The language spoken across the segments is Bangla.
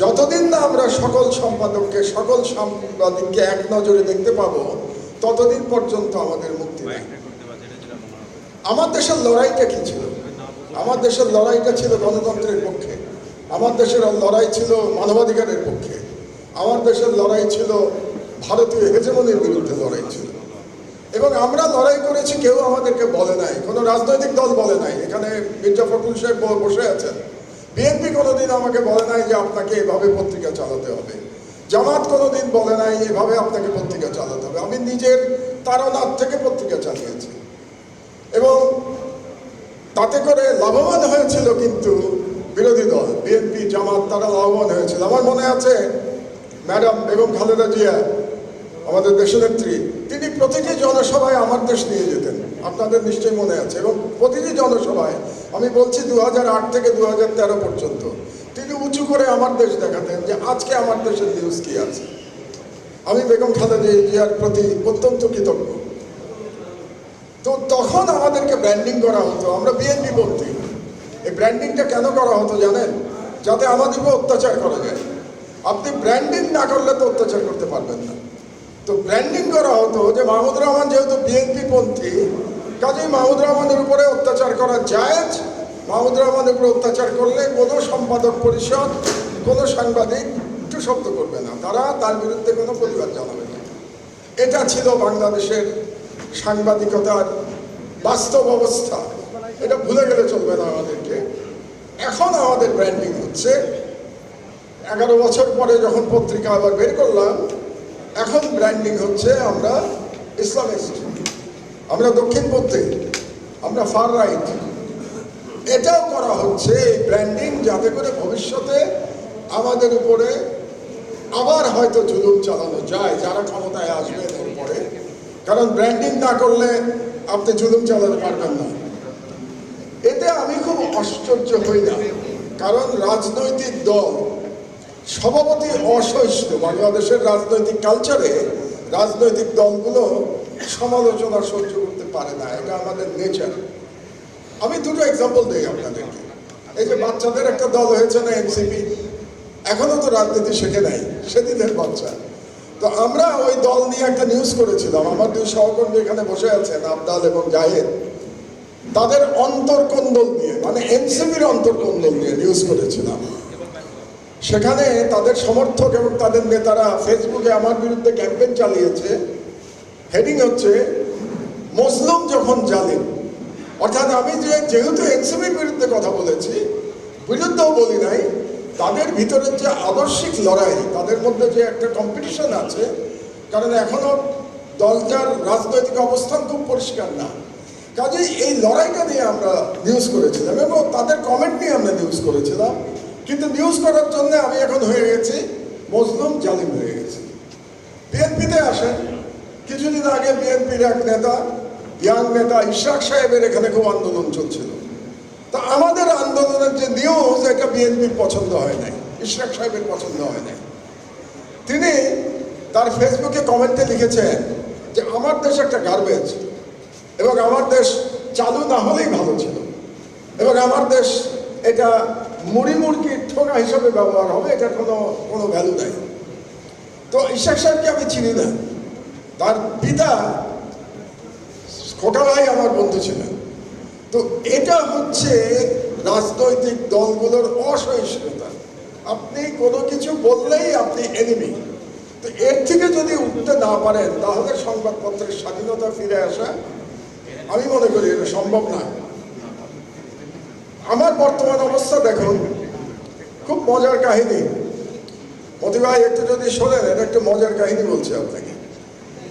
যতদিন না আমরা সকল সম্পাদককে, সকল সাংবাদিককে এক নজরে দেখতে পাবো, ততদিন পর্যন্ত আমাদের মুক্তি নেই। আমার দেশের লড়াইটা কি ছিল? আমার দেশের লড়াইটা ছিল গণতন্ত্রের পক্ষে। আমার দেশের লড়াই ছিল মানবাধিকারের পক্ষে। আমার দেশের লড়াই ছিল ভারতীয় হেজেমনির বিরুদ্ধে লড়াই ছিল। এবং আমরা লড়াই করেছি, কেউ আমাদেরকে বলে নাই। কোনো রাজনৈতিক দল বলে নাই। এখানে মির্জা ফখরুল সাহেব বসে আছেন। বিএনপি কোনোদিন আমাকে বলে নাই যে আপনাকে এভাবে পত্রিকা চালাতে হবে। জামাত কোনোদিন বলে নাই এভাবে আপনাকে পত্রিকা চালাতে হবে। আমি নিজের তারনার থেকে পত্রিকা চালিয়েছি। এবং তাতে করে লাভবান হয়েছিল কিন্তু বিরোধী দল, বিএনপি, জামাত, তারা লাভবান হয়েছিল। আমার মনে আছে, ম্যাডাম বেগম খালেদা জিয়া, আমাদের দেশনেত্রী, তিনি প্রতিটি জনসভায় আমার দেশ নিয়ে যেতেন। আপনাদের নিশ্চয়ই মনে আছে। এবং প্রতিটি জনসভায় আমি বলছি দু হাজার আট থেকে দু হাজার তেরো পর্যন্ত। তিনি উঁচু করে আমার দেশ দেখাতেন যে আজকে আমার দেশের নিউজ কি আছে। আমি বেগম খালেদা জিয়ার প্রতি অত্যন্ত কৃতজ্ঞ। তো তখন আমাদেরকে ব্র্যান্ডিং করা হতো, আমরা বিএনপি পন্থী এই ব্র্যান্ডিংটা কেন করা হতো জানেন? যাতে আমাদেরকে অত্যাচার করা যায়। আপনি ব্র্যান্ডিং না করলে তো অত্যাচার করতে পারবেন না। তো ব্র্যান্ডিং করা হতো যে মাহমুদ রহমান যেহেতু বিএনপি পন্থী কাজেই মাহমুদ রহমানের উপরে অত্যাচার করা জায়েজ। মাহমুদ রহমানের উপরে অত্যাচার করলে কোনো সম্পাদক পরিষদ, কোনো সাংবাদিক একটু শব্দ করবে না। তারা তার বিরুদ্ধে কোনো প্রতিবাদ জানাবে না। এটা ছিল বাংলাদেশের সাংবাদিকতার বাস্তব অবস্থা। এটা ভুলে গেলে চলবে না আমাদেরকে। এখন আমাদের ব্র্যান্ডিং হচ্ছে, এগারো বছর পরে যখন পত্রিকা আবার বের করলাম, এখন ব্র্যান্ডিং হচ্ছে আমরা ইসলামিস্ট আমরা দক্ষিণ দক্ষিণপন্থী আমরা ফার রাইট এটাও করা হচ্ছে ব্র্যান্ডিং যাতে করে ভবিষ্যতে আমাদের উপরে আবার হয়তো জুলুম চালানো যায়, যারা ক্ষমতায় আসবে এরপরে। কারণ ব্র্যান্ডিং না করলে আপনি জুলুম চালাতে পারবেন না। এতে আমি খুব আশ্চর্য হই না। কারণ রাজনৈতিক দল স্বভাবতই অসহিষ্ণু। বাংলাদেশের রাজনৈতিক কালচারে রাজনৈতিক দলগুলো সমালোচনা সহ্য করতে পারে না, এটা আমাদের নেচার আমি দুটো এক্সাম্পল দিই আপনাদেরকে। এই যে বাচ্চাদের একটা দল হয়েছে না এনসিপি, এখনও তো রাজনীতি শেখে নাই, সেদিনের বাচ্চা। তো আমরা ওই দল নিয়ে একটা নিউজ করেছিলাম, আমার দুই সহকর্মী এখানে বসে আছেন, আবদাল এবং জাহেদ তাদের অন্তর্কন্দল নিয়ে মানে এনসিপির অন্তর্কন্দল নিয়ে নিউজ করেছিলাম। সেখানে তাদের সমর্থক এবং তাদের নেতারা ফেসবুকে আমার বিরুদ্ধে ক্যাম্পেইন চালিয়েছে হেডিং হচ্ছে মুসলিম যখন জালিম অর্থাৎ আমি যে যেহেতু এনসিপির বিরুদ্ধে কথা বলেছি, বিরুদ্ধেও বলি নাই, তাদের ভিতরে যে আদর্শিক লড়াই, তাদের মধ্যে যে একটা কম্পিটিশন আছে, কারণ এখনও দলটার রাজনৈতিক অবস্থান খুব পরিষ্কার না। কাজেই এই লড়াইটা নিয়ে আমরা নিউজ করেছিলাম এবং তাদের কমেন্ট নিয়ে আমরা নিউজ করেছিলাম, কিন্তু নিউজ করার জন্য আমি এখন হয়ে গেছি মজলুম জালিম হয়ে গেছি। বিএনপিতে আসেন কিছুদিন আগে বিএনপির এক নেতা, ইয়াং নেতা ইশরাক সাহেবের এখানে খুব আন্দোলন চলছিল। তা আমাদের আন্দোলনের যে নিউজ এটা বিএনপির পছন্দ হয় নাই, ইশরাক সাহেবের পছন্দ হয় নাই। তিনি তার ফেসবুকে কমেন্টে লিখেছেন যে, আমার দেশ একটা গার্বেজ এবং আমার দেশ চালু না হলেই ভালো ছিল। এবং আমার দেশ এটা মুড়ি মুড়কির ঠোঙা হিসাবে ব্যবহার হবে, এটার কোনো কোনো ভ্যালু নাই। তো ইশাক সাহেবকে আমি চিনি না। তার পিতা খোকা ভাই আমার বন্ধু ছিলেন। তো এটা হচ্ছে রাজনৈতিক দলগুলোর অসহিষ্ণুতা। আপনি কোনো কিছু বললেই আপনি এনিমি তো এর থেকে যদি উঠতে না পারেন, তাহলে সংবাদপত্রের স্বাধীনতা ফিরে আসা আমি মনে করি এটা সম্ভব না আমার বর্তমান অবস্থা দেখুন, খুব মজার কাহিনী। ভাই একটু যদি শোনেন, এটা একটু মজার কাহিনী বলছি আপনাকে।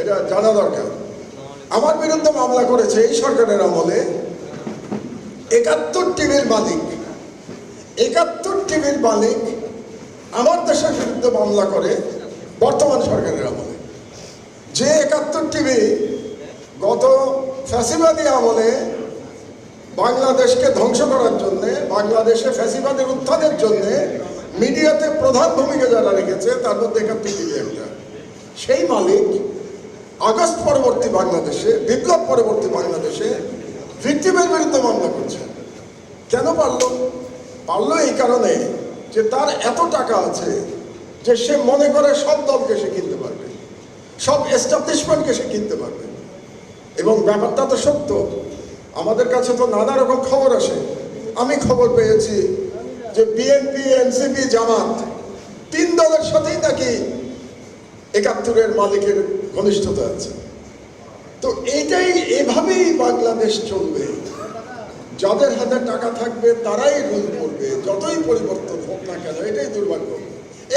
এটা জানা দরকার। আমার বিরুদ্ধে মামলা করেছে এই সরকারের আমলে একাত্তর টিভির মালিক। একাত্তর টিভির মালিক আমার দেশের বিরুদ্ধে মামলা করে বর্তমান সরকারের আমলে। যে একাত্তর টিভি গত ফ্যাসিবাদী আমলে বাংলাদেশকে ধ্বংস করার জন্য, বাংলাদেশে ফ্যাসিবাদের উত্থানের জন্য মিডিয়াতে প্রধান ভূমিকা যারা রেখেছে, তার মধ্যে একাত্তর টিভি একটা। সেই মালিক আগস্ট পরবর্তী বাংলাদেশে, বিপ্লব পরবর্তী বাংলাদেশে ভিক্টিমের বিরুদ্ধে মামলা করছে। কেন পারল? পারল এই কারণে যে তার এত টাকা আছে যে সে মনে করে সব দলকে সে কিনতে পারবে, সব এস্টাবলিশমেন্টকে সে কিনতে পারবে। এবং ব্যাপারটা তো সত্য, আমাদের কাছে তো নানা রকম খবর আসে। আমি খবর পেয়েছি যে বিএনপি এনসিপি জামাত তিন দলের সাথেই নাকি একাত্তরের মালিকের ঘনিষ্ঠতা আছে। তো এইটাই এভাবেই বাংলাদেশ চলবে। যাদের হাতে টাকা থাকবে, তারাই রুল করবে। যতই পরিবর্তন হোক না কেন, এটাই দুর্ভাগ্য।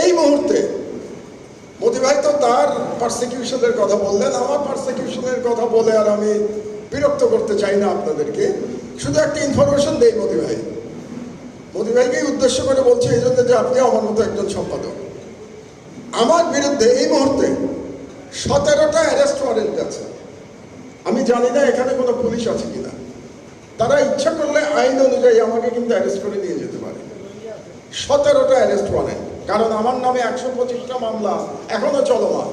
এই মুহূর্তে মোদি ভাই তো তার পারসিকিউশনের কথা বললেন, আমার পারসিকিউশনের কথা বলে আর আমি বিরক্ত করতে চাই না আপনাদেরকে। শুধু একটা ইনফরমেশন দেই মোদি ভাই। মোদি ভাইকেই উদ্দেশ্য করে বলছি, এই জন্য যে আপনি আমার মতো একজন সম্পাদক। আমার বিরুদ্ধে এই মুহূর্তে সতেরোটা অ্যারেস্ট ওয়ারেন্ট আছে। আমি জানি না এখানে কোনো পুলিশ আছে কিনা। তারা ইচ্ছা করলে আইন অনুযায়ী আমাকে কিন্তু অ্যারেস্ট করে নিয়ে যেতে পারে। সতেরোটা অ্যারেস্ট ওয়ারেন্ট কারণ আমার নামে একশো পঁচিশটা মামলা এখনও চলমান।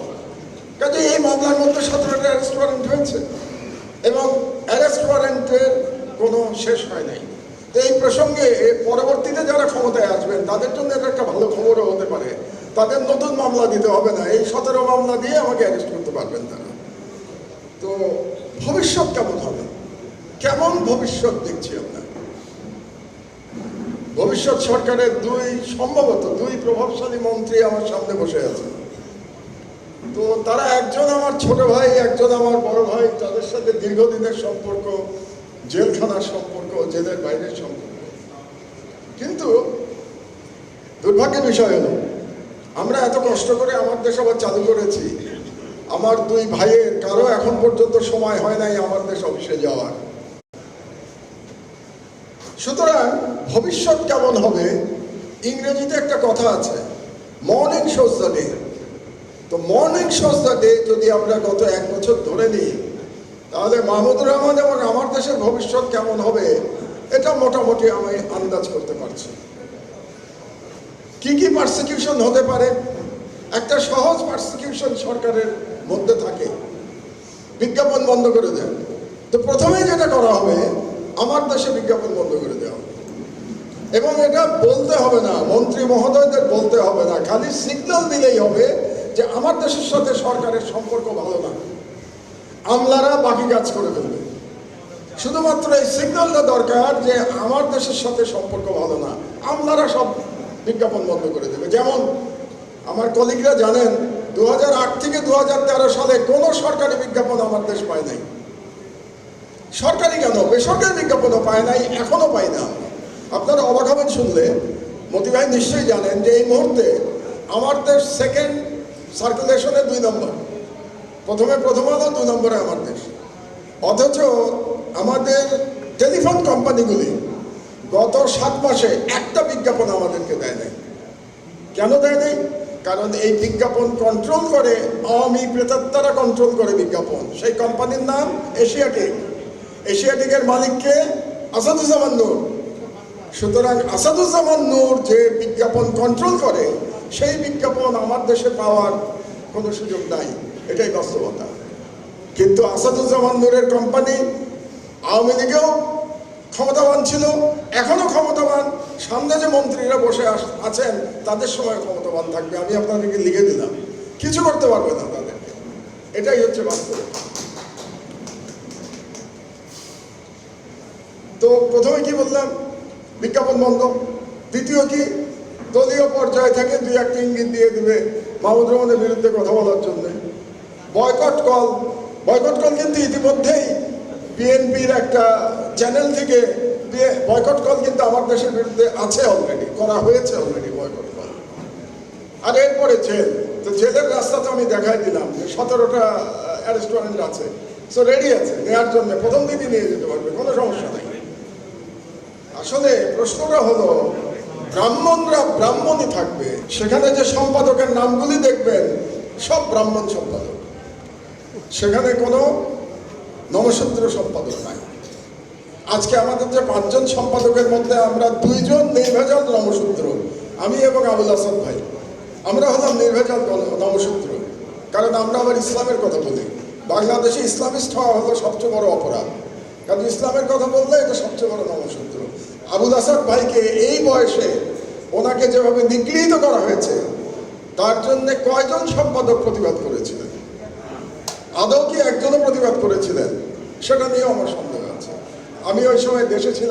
কাজে এই মামলার মধ্যে সতেরোটা অ্যারেস্ট ওয়ারেন্ট হয়েছে এবং অ্যারেস্ট ওয়ারেন্টের কোনো শেষ হয় নাই। তো এই প্রসঙ্গে পরবর্তীতে যারা ক্ষমতায় আসবেন, তাদের জন্য এটা একটা ভালো খবরও হতে পারে। তাদের নতুন মামলা দিতে হবে না। এই সতেরো মামলা দিয়ে আমাকে অ্যারেস্ট করতে পারবেন তারা। তো ভবিষ্যৎ কেমন হবে? কেমন ভবিষ্যৎ দেখছি আমরা? ভবিষ্যৎ সরকারের দুই, সম্ভবত দুই প্রভাবশালী মন্ত্রী আমার সামনে বসে আছে। তো তারা একজন আমার ছোট ভাই, একজন আমার বড় ভাই, তাদের সাথে দীর্ঘদিনের সম্পর্ক, জেলখানার সম্পর্ক, জেলের বাইরের সম্পর্ক। কিন্তু দুর্ভাগ্যের বিষয় হলো আমরা এত কষ্ট করে আমার দেশ আবার চালু করেছি। আমার দুই ভাইয়ের কারও এখন পর্যন্ত সময় হয় নাই আমার দেশ অফিসে যাওয়ার। সুতরাং ভবিষ্যৎ কেমন হবে? ইংরেজিতে একটা কথা আছে মর্নিং শোজ দ্য ডে তো মর্নিং শোজ দ্য ডে যদি আমরা গত এক বছর ধরে নিই, তাহলে মাহমুদুর রহমান এবং আমার দেশের ভবিষ্যৎ কেমন হবে? এটা মোটামুটি আমি আন্দাজ করতে পারছি। কি কি পার্সিকিউশন হতে পারে? একটা সহজ পার্সিকিউশন সরকারের মধ্যে থাকে। বিজ্ঞাপন বন্ধ করে দেয়। তো প্রথমেই যেটা করা হবে, আমার দেশে বিজ্ঞাপন বন্ধ করে দেওয়া হবে। এবং এটা বলতে হবে না, মন্ত্রী মহোদয়দের বলতে হবে না, খালি সিগন্যাল দিলেই হবে যে আমার দেশের সাথে সরকারের সম্পর্ক ভালো না। আমলারা বাকি কাজ করে ফেলবে। শুধুমাত্র এই সিগন্যালটা দরকার যে আমার দেশের সাথে সম্পর্ক ভালো না। আমলারা সব বিজ্ঞাপন বন্ধ করে দেবে। যেমন আমার কলিগরা জানেন দু হাজার আট থেকে দু হাজার তেরো সালে কোনো সরকারি বিজ্ঞাপন আমার দেশ পায় নাই। সরকারি কেন? বেসরকারি বিজ্ঞাপনও পায় নাই এখনও পাই না। আপনারা অবাক হবেন শুনলে। মতি ভাই নিশ্চয়ই জানেন যে এই মুহূর্তে আমার দেশ সেকেন্ড সার্কুলেশনে দুই নম্বর। প্রথমে প্রথম আলো, দুই নম্বরে আমার দেশ। অথচ আমাদের টেলিফোন কোম্পানিগুলি গত সাত মাসে একটা বিজ্ঞাপন আমাদেরকে দেয় নাই। কেন দেয় নাই? কারণ এই বিজ্ঞাপন কন্ট্রোল করে আওয়ামী প্রেতাত্মারা কন্ট্রোল করে বিজ্ঞাপন। সেই কোম্পানির নাম এশিয়াটিক। এশিয়াটিকের মালিককে আসাদুজ্জামান নূর। সুতরাং আসাদুজ্জামান নূর যে বিজ্ঞাপন কন্ট্রোল করে, সেই বিজ্ঞাপন আমার দেশে পাওয়ার কোনো সুযোগ নাই। এটাই বাস্তবতা। কিন্তু আসাদুজ্জামান নূরের কোম্পানি আওয়ামী লীগেও ক্ষমতাবান ছিল, এখনও ক্ষমতাবান। সামনে যে মন্ত্রীরা বসে আছেন, তাদের সময় ক্ষমতাবান থাকবে, আমি আপনাদেরকে লিখে দিলাম। কিছু করতে পারবে না তাদেরকে এটাই হচ্ছে বাস্তব। তো প্রথমে কি বললাম? বিজ্ঞাপন বন্ধ। দ্বিতীয় কি? দলীয় পর্যায়ে থেকে দুই একটা ইঙ্গিত দিয়ে দিবে মাহমুদ রহমানের বিরুদ্ধে কথা বলার জন্য। Boycott call. বয়কট কল কিন্তু ইতিমধ্যেই বিএনপির একটা চ্যানেল থেকে বয়কট কল কিন্তু আমার দেশের বিরুদ্ধে আছে অলরেডি করা হয়েছে অলরেডি বয়কট কল আর এরপরে জেল তো জেলের রাস্তা তো আমি দেখাই দিলাম যে সতেরোটা অ্যারেস্টুরেন্ট আছে। সো রেডি আছে নেওয়ার জন্য প্রথম দিনই নিয়ে যেতে পারবে, কোনো সমস্যা নেই। আসলে প্রশ্নটা হলো, ব্রাহ্মণরা ব্রাহ্মণই থাকবে, সেখানে যে সম্পাদকের নামগুলি দেখবেন, সব ব্রাহ্মণ সম্পাদক। সেখানে কোনো নমশূদ্র সম্পাদক নাই। আজকে আমাদের যে পাঁচজন সম্পাদকের মধ্যে আমরা দুইজন নির্ভেজাল নমশূদ্র আমি এবং আবুল হাসান ভাই। আমরা হলাম নির্ভেজাল নমশূদ্র কারণ আমরা আবার ইসলামের কথা বলি। বাংলাদেশে ইসলামিস্ট হওয়া হলো সবচেয়ে বড় অপরাধ। কারণ ইসলামের কথা বললে এটা সবচেয়ে বড় নমশূদ্র আবুল হাসান ভাইকে এই বয়সে ওনাকে যেভাবে নিগৃহীত করা হয়েছে, তার জন্য কয়জন সম্পাদক প্রতিবাদ করেছিলেন? আদৌ কি একজনও প্রতিবাদ করেছিলেন? সেটা নিয়ে আমার সন্দেহ আছে। আমি ওই সময় দেশে ছিলাম।